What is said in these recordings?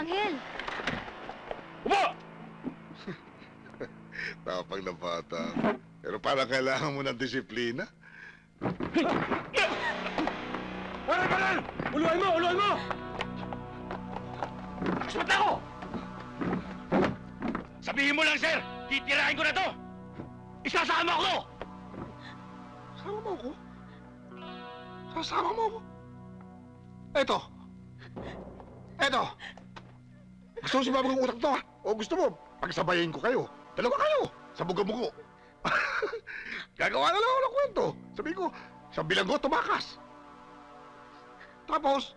Anghel! Upo! Tapang na bata. Pero parang kailangan mo ng disiplina. Pare, pare! Uluan mo! Uluan mo! Sumunta ako! Sabihin mo lang, sir! Titirahin ko na to! Isasama ko! Sama mo ako? Sasama mo ako? Eto. Eto. Gusto mo sumabog ang utak to? O gusto mo, pagsabayin ko kayo. Dalawa kayo. Sa buga-bugo. Gagawa na lang ako ng kwento. Sabi ko, sa bilanggo tumakas. Tapos,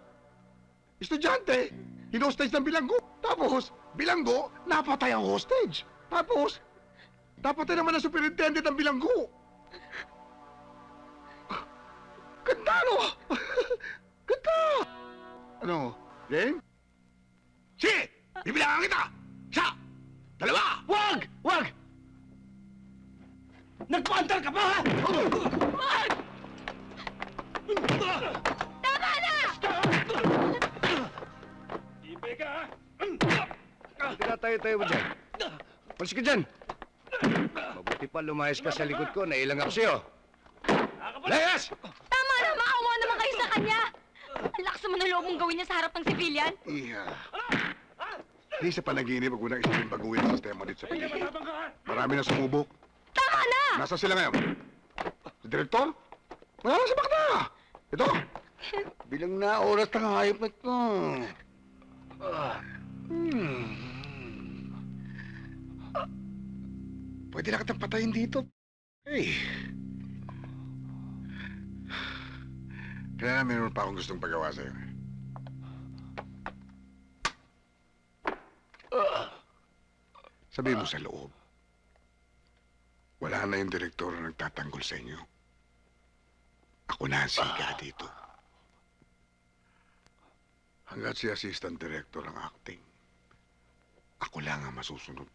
estudyante, hinostage ng bilanggo. Tapos, bilanggo, napatay ang hostage. Tapos, napatay naman ang superintendent ng bilanggo. Ganda, no? Ganda! Ano, game? Bibilangan kita! Isa! Dalawa! Wag! Wag! Nagpaandar ka pa, ha? Wag! Tama na! Ibe ka, ha? Tinatayo-tayo mo dyan. Malis ka dyan. Mabuti pa lumayas ka sa likod ko. Nailang ako sa'yo. Layas! Tama na! Maawa naman kayo sa kanya! Ang lakas naman ng loob mong gawin niya sa harap ng civilian. Iha. Hindi sa panaginip, huwag mo nang isipin baguhin ang sistema dito sa ha? Marami na sumubok. Tama na! Nasa sila ngayon? Si Direktor? Wala lang si Bakta! Ito! Bilang na oras ng hayop na ito. Hmm. Pwede na kitang patayin dito. Hey. Kailangan meron pa akong gustong pagawa sa'yo. Sabi mo sa loob. Wala na yung direktor na nagtatanggol sa inyo. Ako na ang siga dito. Hanggat si assistant director ang acting, ako lang ang masusunod.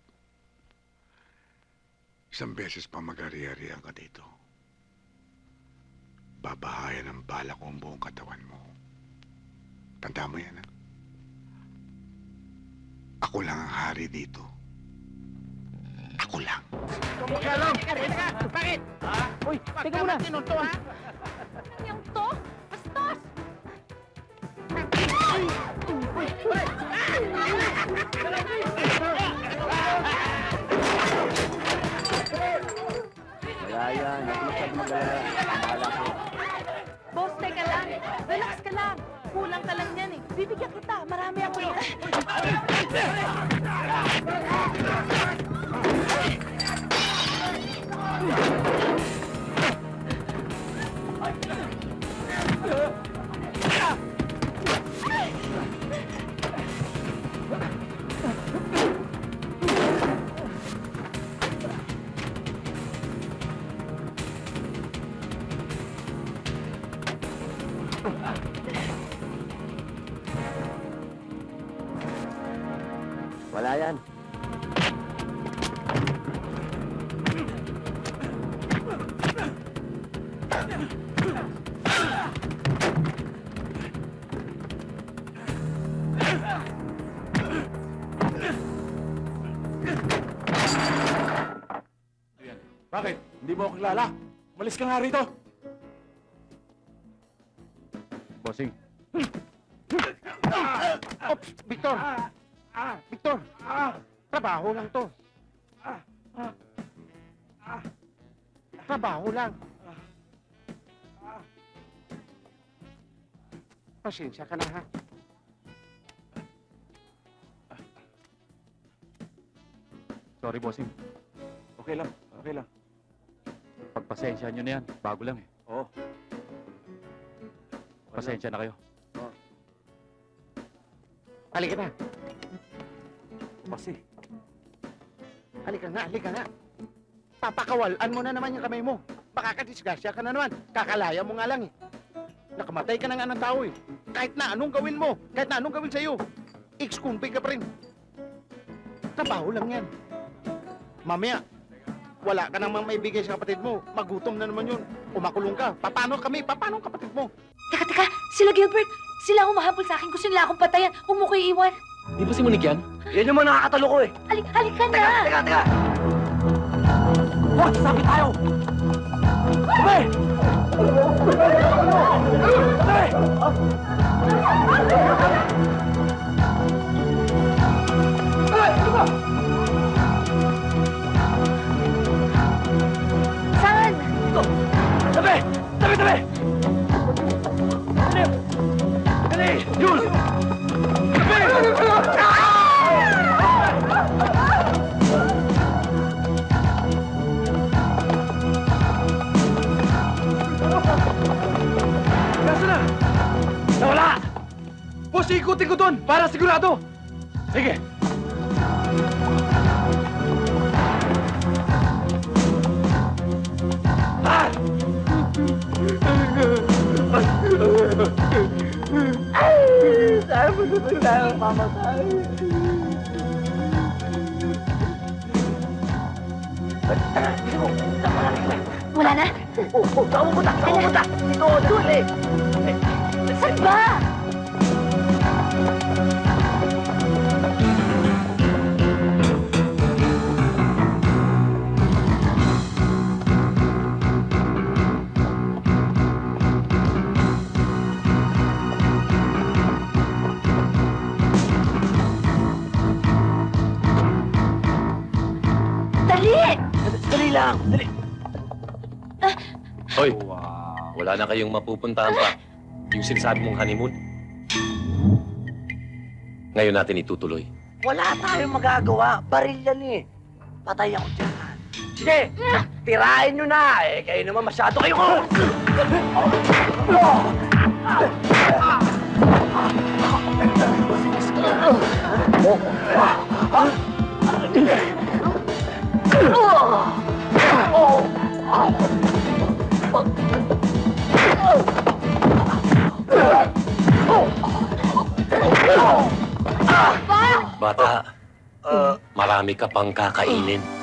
Isang beses pa mag-ari-arihan ka dito. Babahayan ng bala ko ang buong katawan mo. Tanda mo yan, ha? Ako lang ang hari dito. Ako lang. Teka muna. Yung to? Bastos! Wala yan. Huwag masyado mag-alala. Bahala ko. Boss, teka lang. Relax ka lang. Kulang ka lang yan eh. Bibigyan kita. Marami ako yan. Wala yan. Bakit? Hindi mo ako kilala? Malis ka nga rito! Bossing. Ops! Victor! Victor! Trabaho lang to. Trabaho lang. Pasensya ka na ha. Sorry, bossing. Okay lang, okay lang. Pagpasensya nyo na yan. Bago lang eh. Oo. Pasensya na kayo. Halika na. Kasi, Halika nga, halika nga. Papakawalan mo na naman yung kamay mo. Makakadisgrasya ka na naman. Kakalaya mo nga lang eh. Nakamatay ka na nga ng tao eh. Kahit na anong gawin mo, kahit na anong gawin sa'yo, ex-kumpay ka pa rin. Trabaho lang yan. Mamaya, wala ka namang maibigay sa kapatid mo. Magutom na naman yun. Umakulong ka. Paano kami? Paano ang kapatid mo? Teka, teka! Sila Gilbert! Sila ang humahabol sa akin. Gusto nila akong patayan. Huwag mo ko iiwan. Di ba si Monique yan? Yan yung mga nakakatalo ko eh. Halik, halika na! Teka, teka. Hoy, sabi tayo! Sabi! Sabi! Ikutin ko doon para sigurado! Sige! Ah! Wala na? Oh, oh, saan mo punta? Saan mo punta? Dito, dali. Saan ba? Lang. Dali. Hoy, wala na kayong mapupuntahan pa. Yung sinasabi mong honeymoon. Ngayon natin itutuloy. Wala tayong magagawa. Baril yan eh. Patay ako dyan. Sige, tirahin nyo na. Eh, kayo naman masyado kayo ko. Marami ka pang kakainin.